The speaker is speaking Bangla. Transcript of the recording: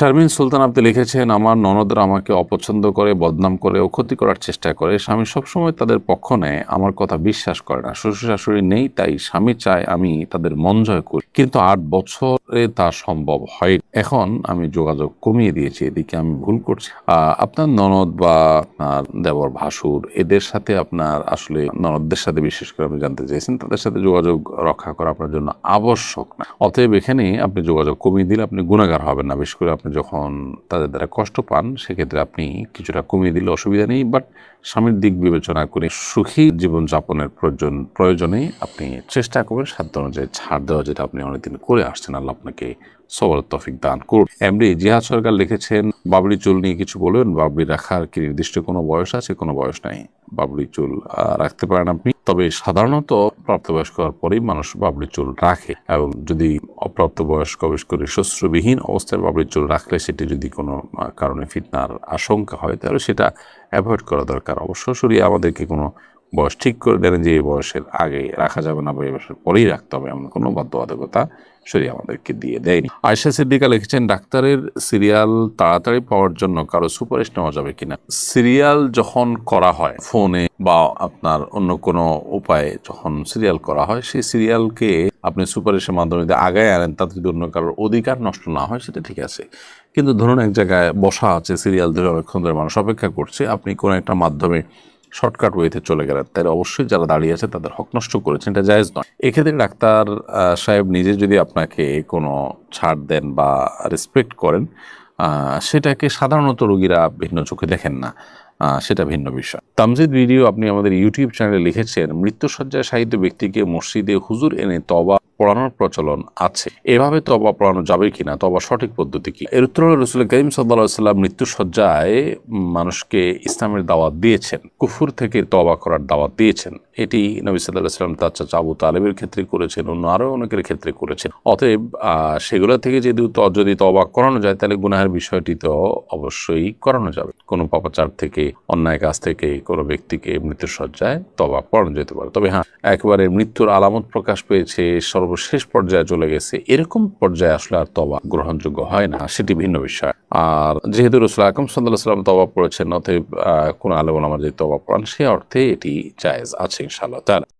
শারমিন সুলতান আপনি লিখেছেন, আমার ননদরা আমাকে অপছন্দ করে, বদনাম করে ও ক্ষতি করার চেষ্টা করে। স্বামী সবসময় তাদের পক্ষ নেয়, আমার কথা বিশ্বাস করে না। শ্বশুর শাশুড়ি নেই, তাই স্বামী চায় আমি তাদের মন জয় করি। কিন্তু আট বছরে তা সম্ভব হয় এখন আমি যোগাযোগ কমিয়ে দিয়েছি, এদিকে আমি ভুল করছি। আপনার ননদ বা আপনার দেবর ভাসুর, এদের সাথে আপনার আসলে ননদদের সাথে বিশেষ করে আপনি জানতে চাইছেন তাদের সাথে যোগাযোগ রক্ষা করা আপনার জন্য আবশ্যক না। অতএব এখানে আপনি যোগাযোগ কমিয়ে দিলে আপনি গুণাগার হবেন না, বিশেষ করে আপনি যখন তাদের দ্বারা কষ্ট পান, সেক্ষেত্রে আপনি কিছুটা কমিয়ে দিলে অসুবিধা নেই। বাট স্বামীর দিক বিবেচনা করে সুখী জীবনযাপনের প্রয়োজন, প্রয়োজনে আপনি চেষ্টা করবেন সাধ্য অনুযায়ী ছাড় দেওয়া, যেটা আপনি অনেকদিন করে আসছেন। আল্লাহ আপনাকে সবর তফিক দান করুন। এমডি জিহাদ সরকার লিখেছেন, বাবরি চুল নিয়ে কিছু বলবেন? বাবরি রাখার কি নির্দিষ্ট কোনো বয়স আছে? কোনো বয়স নাই। বাবরি চুল রাখতে পারেন আপনি। তবে সাধারণত প্রাপ্তবয়স্ক হওয়ার পরেই মানুষ বাবরি চুল রাখে। এবং যদি অপ্রাপ্ত বয়স্ক বিশেষ করে শস্ত্রবিহীন অবস্থায় বাবরের চুল রাখলে সেটি যদি কোনো কারণে ফিটনার আশঙ্কা হয়, তাহলে সেটা অ্যাভয়েড করা দরকার। অবশ্য শরীরে আমাদেরকে কোনো বয়স ঠিক করে দেন যে এই বয়সের আগে রাখা যাবে না বা এই বয়সের পরেই রাখতে হবে এমন কোনো বাধ্যবাধকতা শরীর আমাদেরকে দিয়ে দেয়নি। আয়সা সিদ্দিকা লিখেছেন, ডাক্তারের সিরিয়াল তাড়াতাড়ি পাওয়ার জন্য কারও সুপারিশ নেওয়া যাবে কিনা? সিরিয়াল যখন করা হয় ফোনে বা আপনার অন্য কোনো উপায়ে যখন সিরিয়াল করা হয়, সেই সিরিয়ালকে আপনি সুপারিশের মাধ্যমে যদি আগায় আনেন, তাতে যদি অন্য কারোর অধিকার নষ্ট না হয়, সেটা ঠিক আছে। কিন্তু ধরুন এক জায়গায় বসা আছে সিরিয়াল ধরে অনেকক্ষণ ধরে মানুষ অপেক্ষা করছে, আপনি কোনো একটা মাধ্যমে শর্টকাট ওয়েতে চলে গেলেন। তাই অবশ্যই যারা দাঁড়িয়ে আছে তাদের হক নষ্ট করেছেন, এটা জায়েজ নয়। এক্ষেত্রে ডাক্তার সাহেব নিজে যদি আপনাকে কোনো ছাড় দেন বা রেসপেক্ট করেন সেটাকে সাধারণত রোগীরা ভিন্ন চোখে দেখেন না। সেটা ভিন্ন বিষয়। তামজিদ ভিডিও আপনি আমাদের ইউটিউব চ্যানেলে লিখেছেন মৃত্যুসজ্জায় সাহিত্য ব্যক্তিকে মসজিদে হুজুর এনে তবা পড়ানোর প্রচলন আছে। এভাবে তো তবা পড়ানো যাবে কিনা তবা সঠিক পদ্ধতি কি? এর উত্তর রসুল করিম সাল্লাম মৃত্যুসজ্জায় মানুষকে ইসলামের দাওয়াত দিয়েছেন। কুফুর থেকে তবা করার দাওয়াত দিয়েছেন। এটি নবী সাল্লাহ সাল্লাম তার চাচা আবু তালেবের ক্ষেত্রে করেছেন, অন্য আরও অনেকের ক্ষেত্রে করেছেন। অতএব সেগুলো থেকে যদি যদি তবা করানো যায়, তাহলে গুনাহের বিষয়টি তো অবশ্যই করানো যাবে। কোনো পাপাচার থেকে, অন্যায় কাজ থেকে, কোনো ব্যক্তিকে মৃত্যুসজ্জায় তবা করানো যেতে পারে। তবে হ্যাঁ একবারে মৃত্যুর আলামত প্রকাশ পেয়েছে সর্বশেষ পর্যায়ে চলে গেছে। এরকম পর্যায়ে আসলে আর তবা গ্রহণযোগ্য হয় না, সেটি ভিন্ন বিষয়। আর যেহেতু রসুল আকম সাল্লাহ সাল্লাম তবা পড়েছেন, অতএব কোনো আমার যদি তবা পড়ান সে অর্থে এটি জায়েজ আছে ইনশাআল্লাহ তাআলা।